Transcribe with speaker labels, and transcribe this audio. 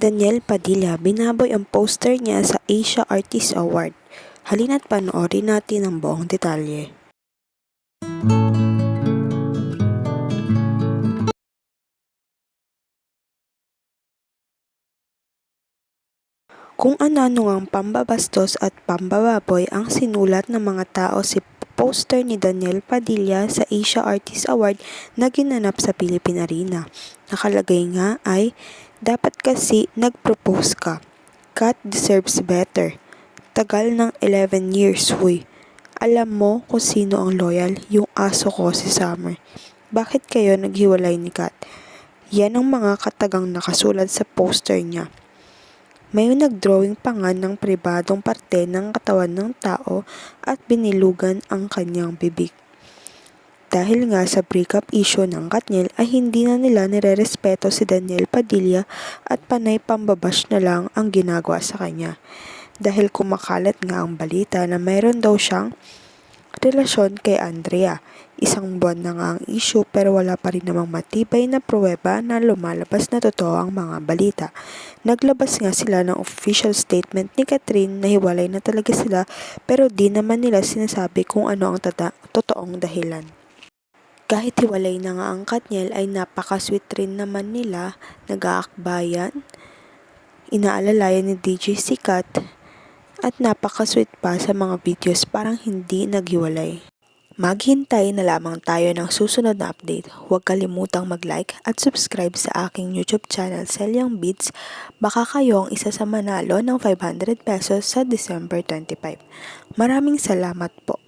Speaker 1: Daniel Padilla binaboy ang poster niya sa Asia Artist Award. Halina't panoorin natin ang buong detalye. Kung ano-ano ang pambabastos at pambababoy ang sinulat ng mga tao si poster ni Daniel Padilla sa Asia Artist Award na ginanap sa Philippine Arena. Nakalagay nga ay, dapat kasi nag-propose ka. Kat deserves better. Tagal ng 11 years, huy. Alam mo kung sino ang loyal, yung aso ko si Summer. Bakit kayo naghiwalay ni Kat? Yan ang mga katagang nakasulat sa poster niya. May nagdrawing pa nga ng pribadong parte ng katawan ng tao at binilugan ang kanyang bibig. Dahil nga sa breakup issue ng Katniel ay hindi na nila nirerespeto si Daniel Padilla at panay pambabash na lang ang ginagawa sa kanya. Dahil kumakalat nga ang balita na mayroon daw siyang relasyon kay Andrea. Isang buwan na nga ang issue pero wala pa rin namang matibay na pruweba na lumalabas na totoo ang mga balita. Naglabas nga sila ng official statement ni Catherine na hiwalay na talaga sila pero di naman nila sinasabi kung ano ang tata- totoong dahilan. Kahit hiwalay na nga ang Katniel ay napaka-sweet rin naman nila, nag-aakbayan, inaalalayan ni DJ Sikat, at napaka-sweet pa sa mga videos parang hindi naghiwalay. Maghintay na lamang tayo ng susunod na update. Huwag kalimutang mag-like at subscribe sa aking YouTube channel Selyang Beats. Baka kayo ang isa sa manalo ng 500 pesos sa December 25. Maraming salamat po.